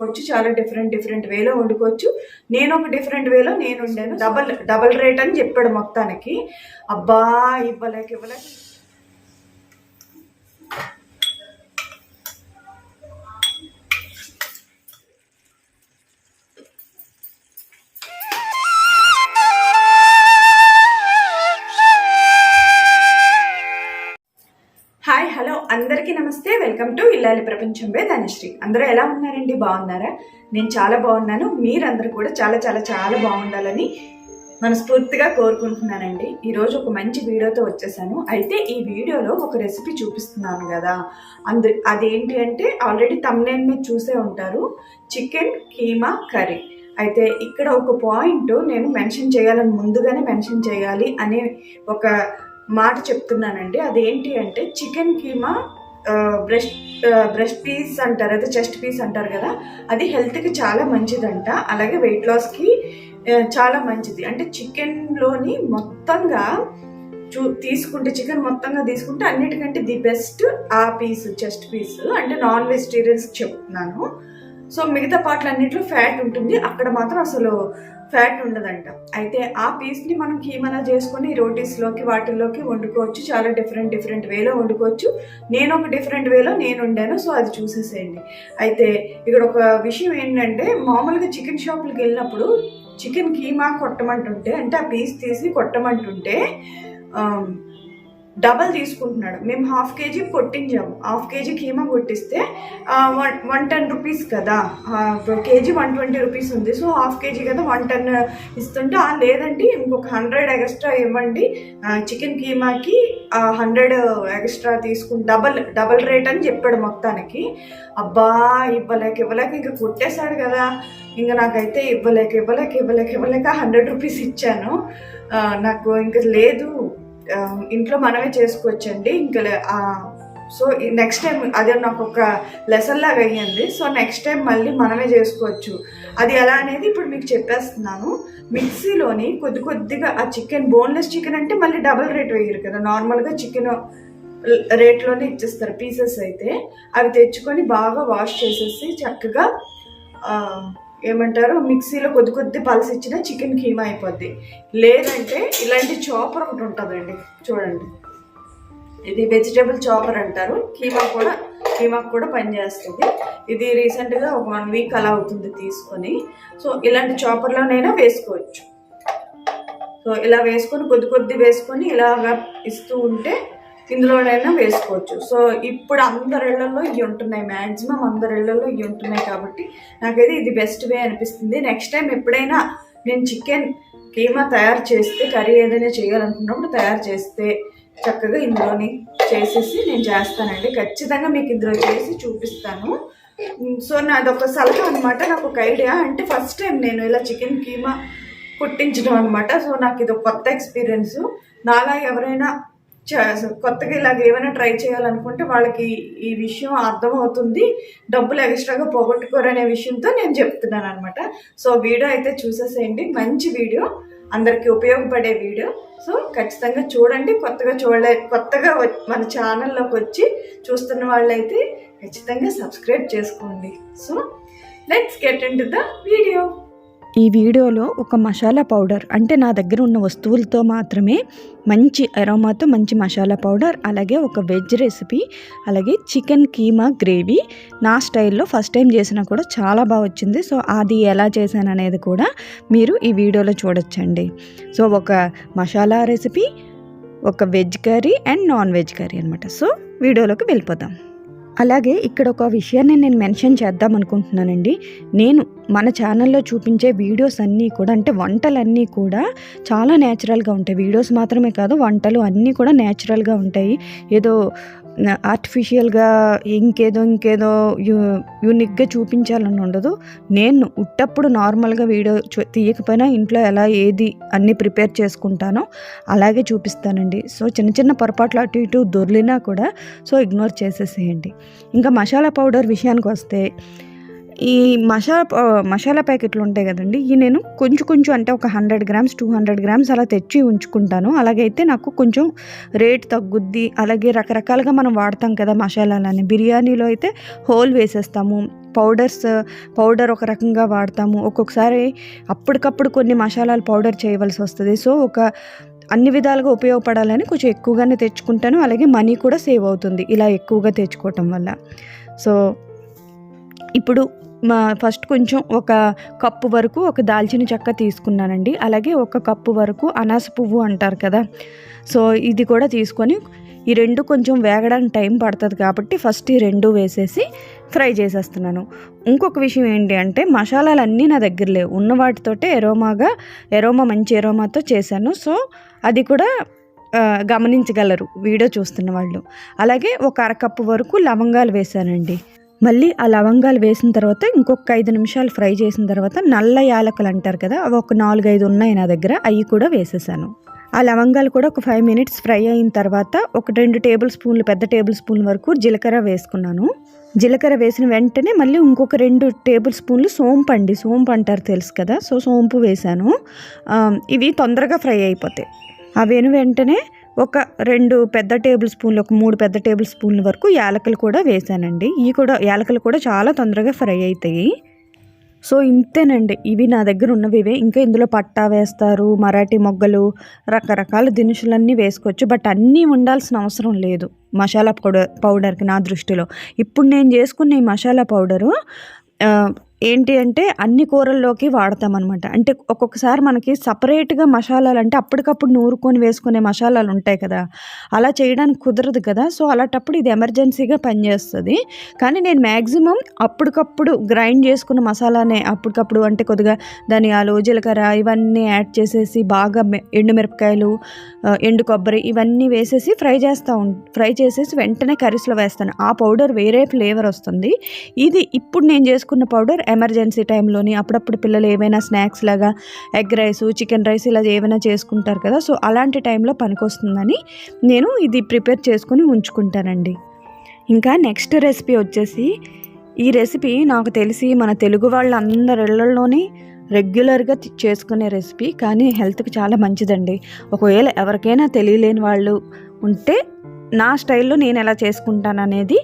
వండుకోవచ్చు చాలా different different వేలో వండుకోవచ్చు. నేను ఒక డిఫరెంట్ వేలో నేను ఉండాను డబల్ డబల్ రేట్ అని చెప్పాడు మొత్తానికి. అబ్బా ఇవ్వలేక ఇవ్వలేక. అందరికీ నమస్తే. వెల్కమ్ టు ఇల్లాలి ప్రపంచం బే ధనశ్రీ. అందరూ ఎలా ఉన్నారండి? బాగున్నారా? నేను చాలా బాగున్నాను. మీరందరూ కూడా చాలా చాలా చాలా బాగుండాలని మనస్ఫూర్తిగా కోరుకుంటున్నానండి. ఈరోజు ఒక మంచి వీడియోతో వచ్చేసాను. అయితే ఈ వీడియోలో ఒక రెసిపీ చూపిస్తున్నాను కదా. అందు అదేంటి అంటే ఆల్రెడీ తమ్నేన్ మీద చూసే ఉంటారు. Chicken keema curry. అయితే ఇక్కడ ఒక పాయింట్ నేను మెన్షన్ చేయాలని ముందుగానే మెన్షన్ చేయాలి అనే ఒక మాట చెప్తున్నానండి. అదేంటి అంటే chicken keema breast breast piece అంటారు అదే చెస్ట్ పీస్ అంటారు కదా అది హెల్త్కి చాలా మంచిదంట. అలాగే వెయిట్ లాస్కి చాలా మంచిది. అంటే చికెన్లోని మొత్తంగా చూ తీసుకుంటే చికెన్ మొత్తంగా తీసుకుంటే అన్నిటికంటే ది బెస్ట్ ఆ పీస్ చెస్ట్ పీస్. అంటే నాన్ వెజిటేరియన్స్ చెప్తున్నాను. సో మిగతా పాటలు అన్నింటిలో ఫ్యాట్ ఉంటుంది. అక్కడ మాత్రం అసలు ఫ్యాట్ ఉండదంట. అయితే ఆ పీస్ని మనం కీమనా చేసుకొని రోటీస్లోకి వాటిల్లోకి వండుకోవచ్చు. చాలా డిఫరెంట్ డిఫరెంట్ వేలో వండుకోవచ్చు. నేను ఒక డిఫరెంట్ వేలో నేను వండాను సో అది చూసేసేయండి. అయితే ఇక్కడ ఒక విషయం ఏంటంటే మామూలుగా చికెన్ షాపులకు వెళ్ళినప్పుడు చికెన్ కీమా కొట్టమంటుంటే అంటే ఆ పీస్ తీసి కొట్టమంటుంటే డబల్ తీసుకుంటున్నాడు. మేము హాఫ్ కేజీ కొట్టించాము. హాఫ్ కేజీ కీమా కొట్టిస్తే వన్ వన్ టెన్ రూపీస్ కదా. కేజీ వన్ ట్వంటీ రూపీస్ ఉంది. సో హాఫ్ కేజీ కదా వన్ టెన్ ఇస్తుంటే "ఆ, లేదండి ఇంకొక హండ్రెడ్ ఎక్స్ట్రా ఇవ్వండి. చికెన్ కీమాకి హండ్రెడ్ ఎక్స్ట్రా తీసుకుని డబల్ డబల్ రేట్ అని చెప్పాడు మొత్తానికి. అబ్బా ఇవ్వలేక ఇవ్వలేక ఇంకా కొట్టేశాడు కదా. ఇంకా నాకైతే ఇవ్వలేక ఇవ్వలేక ఇవ్వలేక ఇవ్వలేక హండ్రెడ్ రూపీస్ ఇచ్చాను. నాకు ఇంకా లేదు. Um, ఇంట్లో మనమే చేసుకోవచ్చండి. ఇంకా సో నెక్స్ట్ టైం అదే నాకు ఒక లెసన్ లాగా అయ్యింది. సో నెక్స్ట్ టైం మళ్ళీ మనమే చేసుకోవచ్చు. అది ఎలా అనేది ఇప్పుడు మీకు చెప్పేస్తున్నాను. మిక్సీలోని కొద్ది కొద్దిగా ఆ చికెన్ బోన్లెస్ చికెన్ అంటే మళ్ళీ డబుల్ రేట్ వేయరు కదా. నార్మల్గా చికెన్ రేట్లోనే ఇచ్చేస్తారు పీసెస్ అయితే. అవి తెచ్చుకొని బాగా వాష్ చేసేసి చక్కగా ఏమంటారు? మిక్సీలో కొద్ది కొద్ది పల్స్ ఇచ్చిన చికెన్ కీమా అయిపోద్ది. లేదంటే ఇలాంటి చాపర్ ఒకటి ఉంటుందండి. చూడండి. ఇది వెజిటేబుల్ చాపర్ అంటారు. కీమా కూడా కీమాకు కూడా పనిచేస్తుంది ఇది రీసెంట్గా ఒక వన్ వీక్ అలా అవుతుంది తీసుకొని. సో ఇలాంటి చాపర్లోనైనా వేసుకోవచ్చు. సో ఇలా వేసుకొని కొద్ది కొద్ది వేసుకొని ఇలాగా ఇస్తూ ఉంటే ఇందులోనైనా వేసుకోవచ్చు. సో ఇప్పుడు అందరిళ్ళలో ఇవి ఉంటున్నాయి. మ్యాక్సిమం అందరిళ్ళలో ఇవి ఉంటున్నాయి కాబట్టి నాకైతే ఇది బెస్ట్ వే అనిపిస్తుంది. నెక్స్ట్ టైం ఎప్పుడైనా నేను చికెన్ కీమా తయారు చేస్తే కర్రీ ఏదైనా చేయాలనుకున్నప్పుడు తయారు చేస్తే చక్కగా ఇందులోని చేసేసి నేను చేస్తానండి. ఖచ్చితంగా మీకు ఇందులో చేసి చూపిస్తాను. సో నాది ఒక సలహా అనమాట నాకు ఒక ఐడియా. అంటే ఫస్ట్ టైం నేను ఇలా చికెన్ కీమా కుట్టించడం అనమాట సో నాకు ఇది ఒక కొత్త ఎక్స్పీరియన్స్. నాలా ఎవరైనా కొత్తగా ఇలాగ ఏమైనా ట్రై చేయాలనుకుంటే వాళ్ళకి ఈ విషయం అర్థమవుతుంది. డబ్బులు ఎక్స్ట్రాగా పోగొట్టుకోరు అనే విషయంతో నేను చెప్తున్నాను అనమాట సో వీడియో అయితే చూసేసేయండి. మంచి వీడియో. అందరికీ ఉపయోగపడే వీడియో. సో ఖచ్చితంగా చూడండి. కొత్తగా చూడలే కొత్తగా మన ఛానల్లోకి వచ్చి చూస్తున్న వాళ్ళైతే ఖచ్చితంగా సబ్స్క్రైబ్ చేసుకోండి. So let's get into the video. ఈ వీడియోలో ఒక మసాలా పౌడర్ అంటే నా దగ్గర ఉన్న వస్తువులతో మాత్రమే మంచి అరోమాతో మంచి మసాలా పౌడర్ అలాగే ఒక వెజ్ రెసిపీ అలాగే చికెన్ కీమా గ్రేవీ నా స్టైల్లో ఫస్ట్ టైం చేసినా కూడా చాలా బాగా వచ్చింది. సో అది ఎలా చేశాను అనేది కూడా మీరు ఈ వీడియోలో చూడొచ్చండి. సో ఒక మసాలా రెసిపీ ఒక veg curry and non veg curry అనమాట సో వీడియోలోకి వెళ్ళిపోతాం అలాగే ఇక్కడ ఒక విషయాన్ని నేను మెన్షన్ చేద్దాం అనుకుంటున్నానండి. నేను మన ఛానల్లో చూపించే వీడియోస్ అన్నీ కూడా అంటే వంటలన్నీ కూడా చాలా న్యాచురల్గా ఉంటాయి. వీడియోస్ మాత్రమే కాదు వంటలు అన్నీ కూడా న్యాచురల్గా ఉంటాయి. ఏదో ఆర్టిఫిషియల్గా ఇంకేదో ఇంకేదో యూ యూనిక్గా చూపించాలని ఉండదు. నేను ఉట్టప్పుడు నార్మల్గా వీడియో తీయకపోయినా ఇంట్లో ఎలా ఏది అన్నీ ప్రిపేర్ చేసుకుంటానో అలాగే చూపిస్తానండి. సో చిన్న చిన్న పొరపాట్లు అటు ఇటు దొర్లినా కూడా సో ఇగ్నోర్ చేసేసేయండి. ఇంకా మసాలా పౌడర్ విషయానికి వస్తే ఈ మసాలా మసాలా ప్యాకెట్లు ఉంటాయి కదండి ఈ నేను కొంచెం కొంచెం అంటే ఒక hundred grams two hundred grams అలా తెచ్చి ఉంచుకుంటాను. అలాగైతే నాకు కొంచెం రేట్ తగ్గుద్ది. అలాగే రకరకాలుగా మనం వాడతాం కదా మసాలాలని బిర్యానీలో అయితే హోల్ వేసేస్తాము పౌడర్స్ పౌడర్ ఒక రకంగా వాడతాము. ఒక్కొక్కసారి అప్పటికప్పుడు కొన్ని మసాలాలు పౌడర్ చేయవలసి వస్తుంది. సో ఒక అన్ని విధాలుగా ఉపయోగపడాలని కొంచెం ఎక్కువగానే తెచ్చుకుంటాను. అలాగే మనీ కూడా సేవ్ అవుతుంది ఇలా ఎక్కువగా తెచ్చుకోవటం వల్ల. సో ఇప్పుడు మా ఫస్ట్ కొంచెం ఒక కప్పు వరకు ఒక దాల్చిన చెక్క తీసుకున్నానండి. అలాగే ఒక కప్పు వరకు అనాస పువ్వు అంటారు కదా. సో ఇది కూడా తీసుకొని ఈ రెండు కొంచెం వేగడానికి టైం పడుతుంది కాబట్టి ఫస్ట్ ఈ రెండు వేసేసి ఫ్రై చేసేస్తున్నాను. ఇంకొక విషయం ఏంటి అంటే మసాలాలు అన్నీ నా దగ్గర లేవు. ఉన్న వాటితోటే ఎరోమాగా ఎరోమా మంచి ఎరోమాతో చేశాను. సో అది కూడా గమనించగలరు. వీడియో చూస్తున్న వాళ్ళు. అలాగే ఒక అరకప్పు వరకు లవంగాలు వేశానండి. మళ్ళీ ఆ లవంగాలు వేసిన తర్వాత ఇంకొక ఐదు నిమిషాలు ఫ్రై చేసిన తర్వాత నల్ల యాలకులు అంటారు కదా అవి ఒక నాలుగైదు ఉన్నాయి నా దగ్గర అవి కూడా వేసేసాను. ఆ లవంగాలు కూడా ఒక ఫైవ్ మినిట్స్ ఫ్రై అయిన తర్వాత ఒక రెండు టేబుల్ స్పూన్లు పెద్ద టేబుల్ స్పూన్ వరకు జీలకర్ర వేసుకున్నాను. జీలకర్ర వేసిన వెంటనే మళ్ళీ ఇంకొక రెండు టేబుల్ స్పూన్లు సోంపు అండి సోంపు అంటారు తెలుసు కదా సో సోంపు వేశాను ఇవి తొందరగా ఫ్రై అయిపోతాయి. అవి వెంటనే ఒక రెండు పెద్ద టేబుల్ స్పూన్లు ఒక మూడు పెద్ద టేబుల్ స్పూన్ల వరకు యాలకులు కూడా వేసానండి. ఇవి కూడా యాలకులు కూడా చాలా తొందరగా ఫ్రై అవుతాయి సో ఇంతేనండి. ఇవి నా దగ్గర ఉన్నవి ఇవే. ఇంకా ఇందులో పట్టా వేస్తారు మరాఠీ మొగ్గలు రకరకాల దినుసులన్నీ వేసుకోవచ్చు. బట్ అన్నీ ఉండాల్సిన అవసరం లేదు మసాలా పౌడర్ పౌడర్కి నా దృష్టిలో. ఇప్పుడు నేను చేసుకున్న ఈ మసాలా పౌడరు ఏంటి అంటే అన్ని కూరల్లోకి వాడతామన్నమాట. అంటే ఒక్కొక్కసారి మనకి సపరేట్గా మసాలాలు అంటే అప్పటికప్పుడు నూరుకొని వేసుకునే మసాలాలు ఉంటాయి కదా. అలా చేయడానికి కుదరదు కదా. సో అలాంటప్పుడు ఇది ఎమర్జెన్సీగా పనిచేస్తుంది. కానీ నేను మ్యాక్సిమం అప్పటికప్పుడు గ్రైండ్ చేసుకున్న మసాలానే అప్పటికప్పుడు అంటే కొద్దిగా ధనియాలు జీలకర్ర ఇవన్నీ యాడ్ చేసేసి బాగా ఎండుమిరపకాయలు ఎండు కొబ్బరి ఇవన్నీ వేసేసి ఫ్రై చేస్తూ ఉం ఫ్రై చేసేసి వెంటనే కర్రీస్లో వేస్తాను. ఆ పౌడర్ వేరే ఫ్లేవర్ వస్తుంది. ఇది ఇప్పుడు నేను చేసుకున్న పౌడర్ ఎమర్జెన్సీ టైంలోని అప్పుడప్పుడు పిల్లలు ఏమైనా స్నాక్స్ లాగా ఎగ్ రైస్ చికెన్ రైస్ ఇలా ఏమైనా చేసుకుంటారు కదా. సో అలాంటి టైంలో పనికొస్తుందని నేను ఇది ప్రిపేర్ చేసుకుని ఉంచుకుంటానండి. ఇంకా నెక్స్ట్ రెసిపీ వచ్చేసి ఈ రెసిపీ నాకు తెలిసి మన తెలుగు వాళ్ళందరి ఇళ్ళలోని రెగ్యులర్గా చేసుకునే రెసిపీ కానీ హెల్త్కి చాలా మంచిదండి. ఒకవేళ ఎవరికైనా తెలియలేని వాళ్ళు ఉంటే నా స్టైల్లో నేను ఎలా చేసుకుంటాను అనేది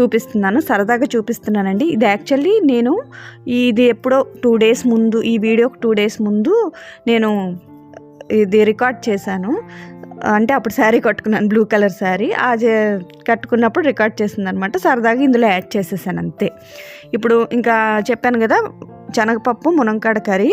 చూపిస్తున్నాను. సరదాగా చూపిస్తున్నానండి. ఇది యాక్చువల్లీ నేను ఇది ఎప్పుడో టూ డేస్ ముందు ఈ వీడియోకి టూ డేస్ ముందు నేను ఇది రికార్డ్ చేశాను. అంటే అప్పుడు శారీ కట్టుకున్నాను బ్లూ కలర్ శారీ. ఆ కట్టుకున్నప్పుడు రికార్డ్ చేసింది అనమాట సరదాగా ఇందులో యాడ్ చేసేసాను అంతే. ఇప్పుడు ఇంకా చెప్పాను కదా శనగపప్పు మునంకాడ కర్రీ.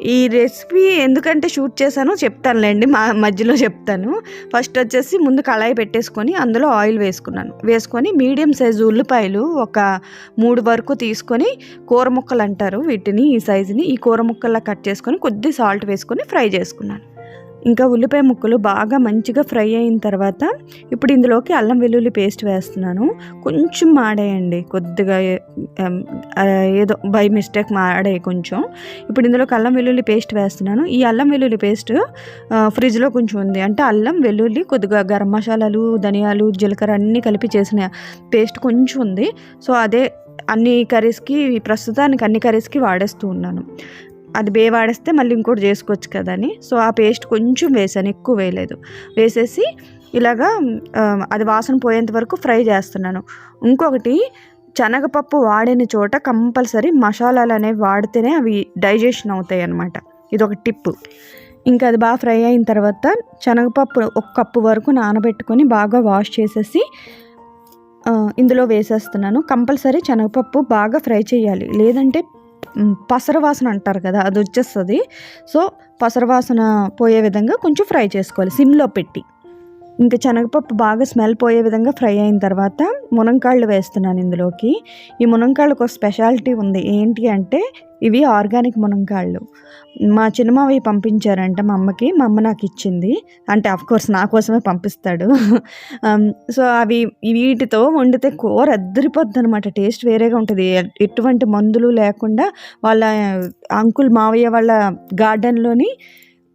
ఈ రెసిపీ ఎందుకంటే షూట్ చేశానో చెప్తానులేండి మా మధ్యలో చెప్తాను. ఫస్ట్ వచ్చేసి ముందు కళాయి పెట్టేసుకొని అందులో ఆయిల్ వేసుకున్నాను. వేసుకొని మీడియం సైజు ఉల్లిపాయలు ఒక మూడు వరకు తీసుకొని కూర ముక్కలు అంటారు వీటిని ఈ సైజుని ఈ కూర ముక్కల్లా కట్ చేసుకొని కొద్ది సాల్ట్ వేసుకొని ఫ్రై చేసుకున్నాను. ఇంకా ఉల్లిపాయ ముక్కలు బాగా మంచిగా ఫ్రై అయిన తర్వాత ఇప్పుడు ఇందులోకి అల్లం వెల్లుల్లి పేస్ట్ వేస్తున్నాను. కొంచెం మాడేయండి. కొద్దిగా ఏదో బై మిస్టేక్ మాడే కొంచెం. ఇప్పుడు ఇందులోకి అల్లం వెల్లుల్లి పేస్ట్ వేస్తున్నాను. ఈ అల్లం వెల్లుల్లి పేస్ట్ ఫ్రిడ్జ్లో కొంచెం ఉంది. అంటే అల్లం వెల్లుల్లి కొద్దిగా గరం మసాలాలు ధనియాలు జీలకర్ర అన్నీ కలిపి చేసిన పేస్ట్ కొంచెం ఉంది. సో అదే అన్ని కర్రీస్కి ప్రస్తుతానికి అన్ని కర్రీస్కి వాడేస్తూ ఉన్నాను. అది బేవాడేస్తే మళ్ళీ ఇంకోటి చేసుకోవచ్చు కదా అని. సో ఆ పేస్ట్ కొంచెం వేసాను ఎక్కువ వేయలేదు. వేసేసి ఇలాగా అది వాసన పోయేంత వరకు ఫ్రై చేస్తున్నాను. ఇంకొకటి శనగపప్పు వాడిన చోట కంపల్సరీ మసాలాలు అనేవి వాడితేనే అవి డైజెషన్ అవుతాయి అన్నమాట. ఇది ఒక టిప్పు ఇంకా అది బాగా ఫ్రై అయిన తర్వాత శనగపప్పు ఒక కప్పు వరకు నానబెట్టుకొని బాగా వాష్ చేసేసి ఇందులో వేసేస్తున్నాను. కంపల్సరీ శనగపప్పు బాగా ఫ్రై చేయాలి. లేదంటే పసరవాసన పసర వాసన అంటారు కదా అది వచ్చేస్తుంది. సో పసర వాసన పోయే విధంగా కొంచెం ఫ్రై చేసుకోవాలి సిమ్లో పెట్టి. ఇంకా శనగపప్పు బాగా స్మెల్ పోయే విధంగా ఫ్రై అయిన తర్వాత మునంకాళ్ళు వేస్తున్నాను ఇందులోకి. ఈ మునంకాళ్ళకు ఒక స్పెషాలిటీ ఉంది. ఏంటి అంటే ఇవి ఆర్గానిక్ మునంకాళ్ళు మా చిన్నమావి పంపించారంట మా అమ్మకి. మా అమ్మ నాకు ఇచ్చింది. అంటే కోర్స్ నా కోసమే పంపిస్తాడు. సో అవి వీటితో వండితే కూర అద్దరిపోద్ది అనమాట టేస్ట్ వేరేగా ఉంటుంది. ఎటువంటి మందులు లేకుండా వాళ్ళ అంకుల్ మావయ్య వాళ్ళ గార్డెన్లోని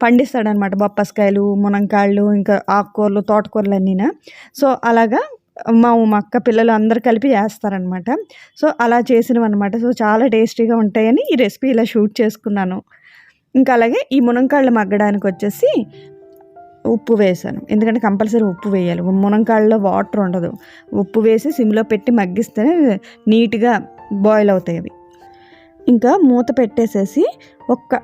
పండిస్తాడనమాట బొప్పస్కాయలు మునంకాళ్ళు ఇంకా ఆకుకూరలు తోటకూరలు అన్నీనా సో అలాగా మా మా అక్క పిల్లలు అందరు కలిపి చేస్తారనమాట. సో అలా చేసినవన్నమాట. సో చాలా టేస్టీగా ఉంటాయని ఈ రెసిపీ ఇలా షూట్ చేసుకున్నాను. ఇంకా అలాగే ఈ మునంకాళ్ళు మగ్గడానికి వచ్చేసి ఉప్పు వేసాను. ఎందుకంటే కంపల్సరీ ఉప్పు వేయాలి. మునంకాళ్ళలో వాటర్ ఉండదు. ఉప్పు వేసి సిమ్లో పెట్టి మగ్గిస్తేనే నీట్గా బాయిల్ అవుతాయి అవి. ఇంకా మూత పెట్టేసేసి ఒక్క ఒక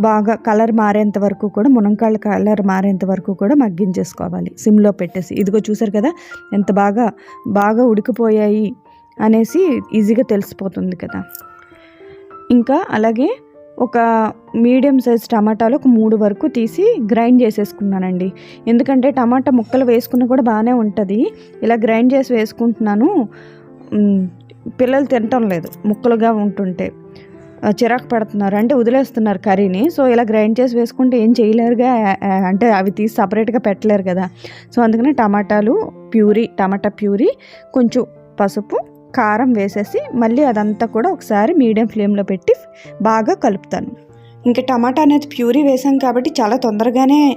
బాగా కలర్ మారేంత వరకు కూడా మునంకాళ్ళ కలర్ మారేంత వరకు కూడా మగ్గించేసుకోవాలి. సిమ్లో పెట్టేసి. ఇదిగో చూసారు కదా ఎంత బాగా బాగా ఉడికిపోయాయి అనేసి ఈజీగా తెలిసిపోతుంది కదా. ఇంకా అలాగే ఒక మీడియం సైజ్ టమాటాలు ఒక మూడు వరకు తీసి గ్రైండ్ చేసేసుకున్నానండి. ఎందుకంటే టమాటా ముక్కలు వేసుకున్న కూడా బాగానే ఉంటుంది. ఇలా గ్రైండ్ చేసి వేసుకుంటున్నాను. పిల్లలు తినటం లేదు. ముక్కలుగా ఉంటుంటే. చిరాకు పడుతున్నారు. అంటే వదిలేస్తున్నారు కర్రీని. సో ఇలా గ్రైండ్ చేసి వేసుకుంటే ఏం చేయలేరుగా? అంటే అవి తీసి సపరేట్గా పెట్టలేరు కదా. సో అందుకని టమాటాలు ప్యూరీ టమాటా ప్యూరీ కొంచెం పసుపు కారం వేసేసి మళ్ళీ అదంతా కూడా ఒకసారి మీడియం ఫ్లేమ్లో పెట్టి బాగా కలుపుతాను. ఇంకా టమాటా అనేది ప్యూరీ వేసాం కాబట్టి చాలా తొందరగానే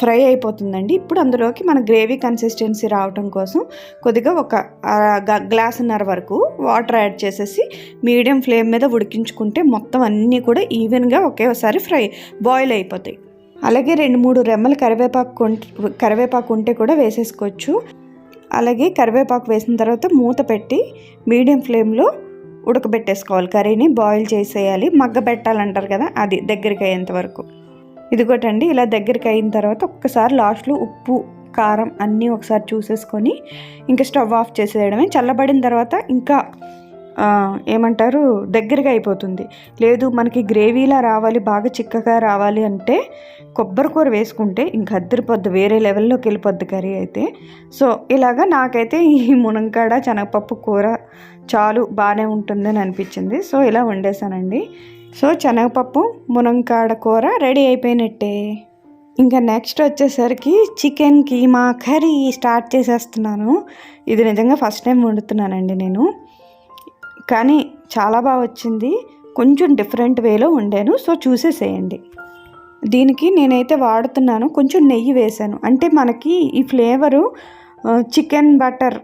ఫ్రై అయిపోతుందండి. ఇప్పుడు అందులోకి మన గ్రేవీ కన్సిస్టెన్సీ రావటం కోసం కొద్దిగా ఒక గ్లాసున్నర వరకు వాటర్ యాడ్ చేసేసి మీడియం ఫ్లేమ్ మీద ఉడికించుకుంటే మొత్తం అన్నీ కూడా ఈవెన్గా ఒకేసారి ఫ్రై బాయిల్ అయిపోతాయి. అలాగే రెండు మూడు రెమ్మలు కరివేపాకు కరివేపాకు ఉంటే కూడా వేసేసుకోవచ్చు. అలాగే కరివేపాకు వేసిన తర్వాత మూత పెట్టి మీడియం ఫ్లేమ్లో ఉడకబెట్టేసుకోవాలి. కర్రీని బాయిల్ చేసేయాలి. మగ్గ పెట్టాలంటారు కదా అది దగ్గరికి అయ్యేంత వరకు. ఇదిగోటండి ఇలా దగ్గరికి అయిన తర్వాత ఒక్కసారి లాస్ట్లో ఉప్పు కారం అన్నీ ఒకసారి చూసేసుకొని ఇంకా స్టవ్ ఆఫ్ చేసేయడమే. చల్లబడిన తర్వాత ఇంకా ఏమంటారు దగ్గరగా అయిపోతుంది. లేదు మనకి గ్రేవీలా రావాలి బాగా చిక్కగా రావాలి అంటే కొబ్బరి కూర వేసుకుంటే ఇంకా అద్దరిపోద్ది వేరే లెవెల్లోకి వెళ్ళిపోద్ది కర్రీ అయితే. సో ఇలాగా నాకైతే ఈ మునంకాడ శనగపప్పు కూర చాలు బాగానే ఉంటుందని అనిపించింది. సో ఇలా వండేసానండి సో శనగపప్పు మునంకాడ కూర రెడీ అయిపోయినట్టే. ఇంకా నెక్స్ట్ వచ్చేసరికి చికెన్ కీమా కర్రీ స్టార్ట్ చేసేస్తున్నాను. ఇది నిజంగా ఫస్ట్ టైం వండుతున్నానండి నేను. కానీ చాలా బాగా వచ్చింది. కొంచెం డిఫరెంట్ వేలో వండాను. సో చూసేసేయండి. దీనికి నేనైతే వాడుతున్నాను. కొంచెం నెయ్యి వేశాను. అంటే మనకి ఈ ఫ్లేవరు చికెన్ బటర్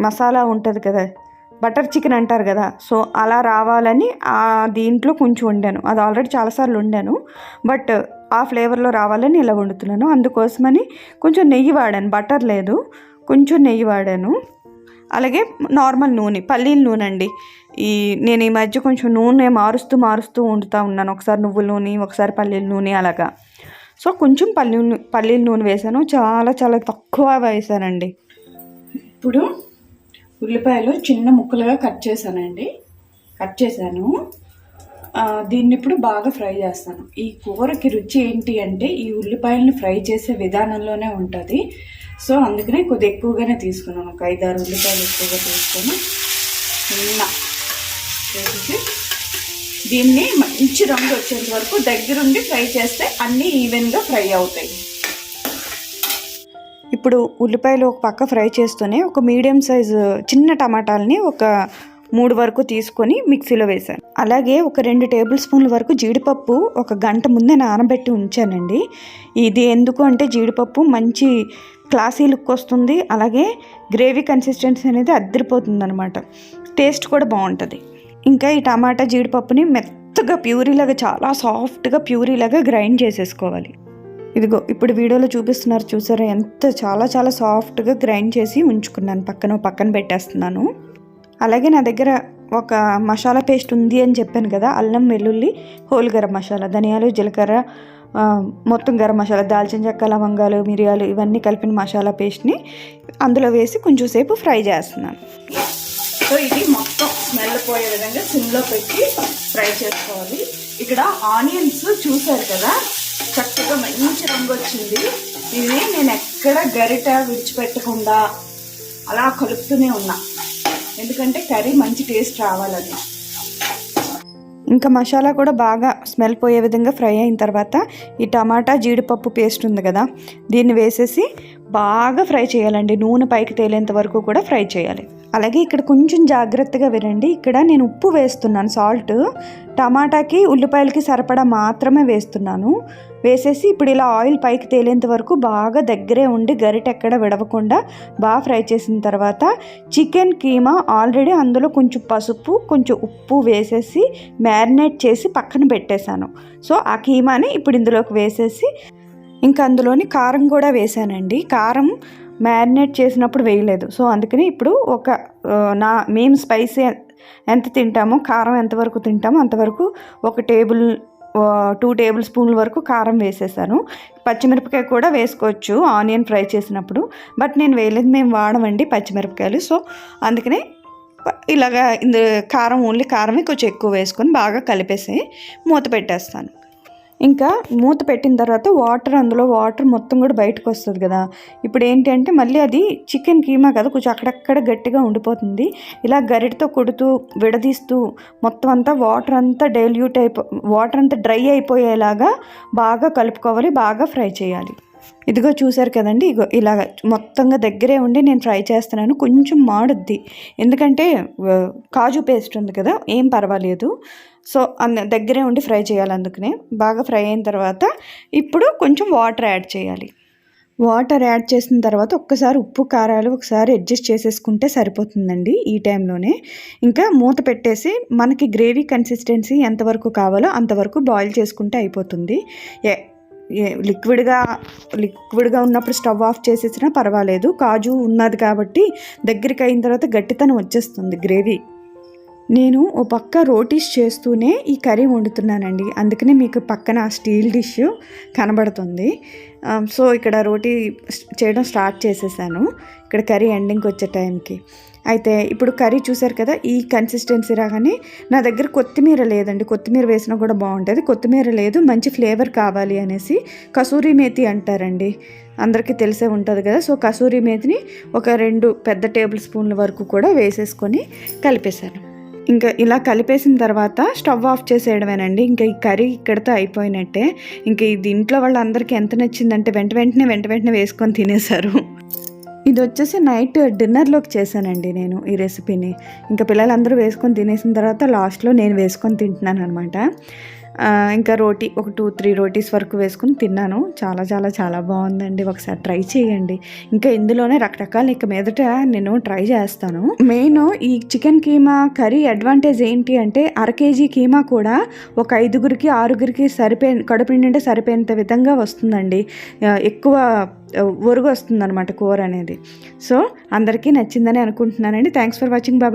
మసాలా ఉంటుంది కదా బటర్ చికెన్ అంటారు కదా సో అలా రావాలని ఆ దీంట్లో కొంచెం వండాను. అది ఆల్రెడీ చాలాసార్లు వండాను బట్ ఆ ఫ్లేవర్లో రావాలని ఇలా వండుతున్నాను. అందుకోసమని కొంచెం నెయ్యి వాడాను బటర్ లేదు కొంచెం నెయ్యి వాడాను. అలాగే నార్మల్ నూనె పల్లీల నూనె అండి. ఈ నేను ఈ మధ్య కొంచెం నూనె మారుస్తూ మారుస్తూ వండుతూ ఉన్నాను. ఒకసారి నువ్వుల నూనె ఒకసారి పల్లీల నూనె అలాగా. సో కొంచెం పల్లి పల్లీల నూనె వేసాను. చాలా చాలా తక్కువ వేసానండి. ఇప్పుడు ఉల్లిపాయలు చిన్న ముక్కలుగా కట్ చేశానండి. కట్ చేశాను. దీన్ని ఇప్పుడు బాగా ఫ్రై చేస్తాను. ఈ కూరకి రుచి ఏంటి అంటే ఈ ఉల్లిపాయలను ఫ్రై చేసే విధానంలోనే ఉంటుంది. సో అందుకనే కొద్ది ఎక్కువగానే తీసుకున్నాను. ఒక ఐదారు ఉల్లిపాయలు ఎక్కువగా తీసుకొని చిన్న వేసేసి దీన్ని మంచి రంగు వచ్చేంత వరకు దగ్గరుండి ఫ్రై చేస్తే అన్నీ ఈవెన్గా ఫ్రై అవుతాయి. ఇప్పుడు ఉల్లిపాయలు ఒక పక్క ఫ్రై చేస్తూనే ఒక మీడియం సైజు చిన్న టమాటాలని ఒక మూడు వరకు తీసుకొని మిక్సీలో వేసాను అలాగే ఒక రెండు టేబుల్ స్పూన్ల వరకు జీడిపప్పు ఒక గంట ముందే నానబెట్టి ఉంచానండి. ఇది ఎందుకు అంటే జీడిపప్పు మంచి క్లాసీ లుక్ వస్తుంది అలాగే గ్రేవీ కన్సిస్టెన్సీ అనేది అద్దరిపోతుంది అనమాట టేస్ట్ కూడా బాగుంటుంది. ఇంకా ఈ టమాటా జీడిపప్పుని మెత్తగా ప్యూరీలాగా చాలా సాఫ్ట్గా ప్యూరీలాగా గ్రైండ్ చేసేసుకోవాలి. ఇదిగో ఇప్పుడు వీడియోలో చూపిస్తున్నారు చూసారా? ఎంత చాలా చాలా సాఫ్ట్గా గ్రైండ్ చేసి ఉంచుకున్నాను. పక్కన పక్కన పెట్టేస్తున్నాను. అలాగే నా దగ్గర ఒక మసాలా పేస్ట్ ఉంది అని చెప్పాను కదా అల్లం వెల్లుల్లి హోల్ గరం మసాలా ధనియాలు జీలకర్ర మొత్తం గరం మసాలా దాల్చిన చెక్క లవంగాలు మిరియాలు ఇవన్నీ కలిపిన మసాలా పేస్ట్ని అందులో వేసి కొంచెం సేపు ఫ్రై చేస్తున్నాను. సో ఇది మొత్తం స్మెల్ పోయే విధంగా సిమ్లో పెట్టి ఫ్రై చేసుకోవాలి. ఇక్కడ ఆనియన్స్ చూసారు కదా చక్కగా మంచి రంగు వచ్చింది. ఇది నేను ఎక్కడ గరిట విడిచిపెట్టకుండా అలా కలుపుతూనే ఉన్నా. ఎందుకంటే కర్రీ మంచి టేస్ట్ రావాలని. ఇంకా మసాలా కూడా బాగా స్మెల్ పోయే విధంగా ఫ్రై అయిన తర్వాత ఈ టమాటా జీడిపప్పు పేస్ట్ ఉంది కదా దీన్ని వేసేసి బాగా ఫ్రై చేయాలండి. నూనె పైకి తేలేంత వరకు కూడా ఫ్రై చేయాలి. అలాగే ఇక్కడ కొంచెం జాగ్రత్తగా వినండి. ఇక్కడ నేను ఉప్పు వేస్తున్నాను సాల్ట్. టమాటాకి ఉల్లిపాయలకి సరిపడా మాత్రమే వేస్తున్నాను. వేసేసి ఇప్పుడు ఇలా ఆయిల్ పైకి తేలేంత వరకు బాగా దగ్గరే ఉండి గరిట ఎక్కడ విడవకుండా బాగా ఫ్రై చేసిన తర్వాత చికెన్ కీమా ఆల్రెడీ అందులో కొంచెం పసుపు కొంచెం ఉప్పు వేసేసి మ్యారినేట్ చేసి పక్కన పెట్టేశాను. సో ఆ కీమాని ఇప్పుడు ఇందులోకి వేసేసి ఇంకా అందులోని కారం కూడా వేసానండి కారం మ్యారినేట్ చేసినప్పుడు వేయలేదు. సో అందుకని ఇప్పుడు ఒక నా మేము స్పైసీ ఎంత తింటామో కారం ఎంతవరకు తింటామో అంతవరకు ఒక టేబుల్ టూ టేబుల్ స్పూన్ల వరకు కారం వేసేసాను. పచ్చిమిరపకాయ కూడా వేసుకోవచ్చు ఆనియన్ ఫ్రై చేసినప్పుడు. బట్ నేను వేయలేదు మేము వాడమండి పచ్చిమిరపకాయలు. సో అందుకనే ఇలాగా ఇందు కారం ఓన్లీ కారమే కొంచెం ఎక్కువ వేసుకొని బాగా కలిపేసి మూత పెట్టేస్తాను. ఇంకా మూత పెట్టిన తర్వాత వాటర్ అందులో వాటర్ మొత్తం కూడా బయటకు వస్తుంది కదా. ఇప్పుడు ఏంటంటే మళ్ళీ అది చికెన్ కీమా కదా కొంచెం అక్కడక్కడ గట్టిగా ఉండిపోతుంది. ఇలా గరిటతో కొడుతూ విడదీస్తూ మొత్తం అంతా వాటర్ అంతా డైల్యూట్ అయిపో వాటర్ అంతా డ్రై అయిపోయేలాగా బాగా కలుపుకోవాలి బాగా ఫ్రై చేయాలి. ఇదిగో చూసారు కదండి ఇగో ఇలా మొత్తంగా దగ్గరే ఉండి నేను ఫ్రై చేస్తున్నాను కొంచెం మాడుద్ది. ఎందుకంటే కాజు పేస్ట్ ఉంది కదా ఏం పర్వాలేదు. సో అంద దగ్గరే ఉండి ఫ్రై చేయాలి అందుకనే. బాగా ఫ్రై అయిన తర్వాత ఇప్పుడు కొంచెం వాటర్ యాడ్ చేయాలి. వాటర్ యాడ్ చేసిన తర్వాత ఒక్కసారి ఉప్పు కారాలు ఒకసారి అడ్జస్ట్ చేసేసుకుంటే సరిపోతుందండి ఈ టైంలోనే. ఇంకా మూత పెట్టేసి మనకి గ్రేవీ కన్సిస్టెన్సీ ఎంతవరకు కావాలో అంతవరకు బాయిల్ చేసుకుంటే అయిపోతుంది. ఏ- ఏ- లిక్విడ్గా లిక్విడ్గా ఉన్నప్పుడు స్టవ్ ఆఫ్ చేసేసినా పర్వాలేదు. కాజు ఉన్నది కాబట్టి దగ్గరికి అయిన తర్వాత గట్టితనం వచ్చేస్తుంది గ్రేవీ. నేను ఓ పక్క రోటీస్ చేస్తూనే ఈ కర్రీ వండుతున్నానండి. అందుకనే మీకు పక్కన ఆ స్టీల్ డిష్ కనబడుతుంది. సో ఇక్కడ రోటీ చేయడం స్టార్ట్ చేసేసాను. ఇక్కడ కర్రీ ఎండింగ్కి వచ్చే టైంకి. అయితే ఇప్పుడు కర్రీ చూసారు కదా ఈ కన్సిస్టెన్సీ రాగానే నా దగ్గర కొత్తిమీర లేదండి. కొత్తిమీర వేసినా కూడా బాగుంటుంది. కొత్తిమీర లేదు మంచి ఫ్లేవర్ కావాలి అనేసి కసూరి మేతి అంటారండి. అందరికీ తెలిసే ఉంటుంది కదా సో కసూరి మేతిని ఒక రెండు పెద్ద టేబుల్ స్పూన్ల వరకు కూడా వేసేసుకొని కలిపేశాను. ఇంకా ఇలా కలిపేసిన తర్వాత స్టవ్ ఆఫ్ చేసేయడమేనండి. ఇంకా ఈ కర్రీ ఇక్కడితో అయిపోయినట్టే. ఇంకా ఇది ఇంట్లో వాళ్ళందరికీ ఎంత నచ్చిందంటే వెంట వెంటనే వెంట వెంటనే వేసుకొని తినేశారు. ఇది వచ్చేసి నైట్ డిన్నర్లోకి చేశానండి నేను ఈ రెసిపీని. ఇంకా పిల్లలందరూ వేసుకొని తినేసిన తర్వాత లాస్ట్లో నేను వేసుకొని తింటున్నాను అనమాట ఇంకా రోటీ ఒక టూ త్రీ రోటీస్ వరకు వేసుకుని తిన్నాను. చాలా చాలా చాలా బాగుందండి. ఒకసారి ట్రై చేయండి. ఇంకా ఇందులోనే రకరకాల ఇక మీదట నేను ట్రై చేస్తాను. మెయిన్ ఈ చికెన్ కీమా కర్రీ అడ్వాంటేజ్ ఏంటి అంటే అర కేజీ కీమా కూడా ఒక ఐదుగురికి ఆరుగురికి సరిపోయి కడుపు నిండా సరిపోయేంత విధంగా వస్తుందండి. ఎక్కువ ఒరుగు వస్తుందన్నమాట కూర అనేది. సో అందరికీ నచ్చిందని అనుకుంటున్నానండి. థ్యాంక్స్ ఫర్ వాచింగ్ బాబాయ్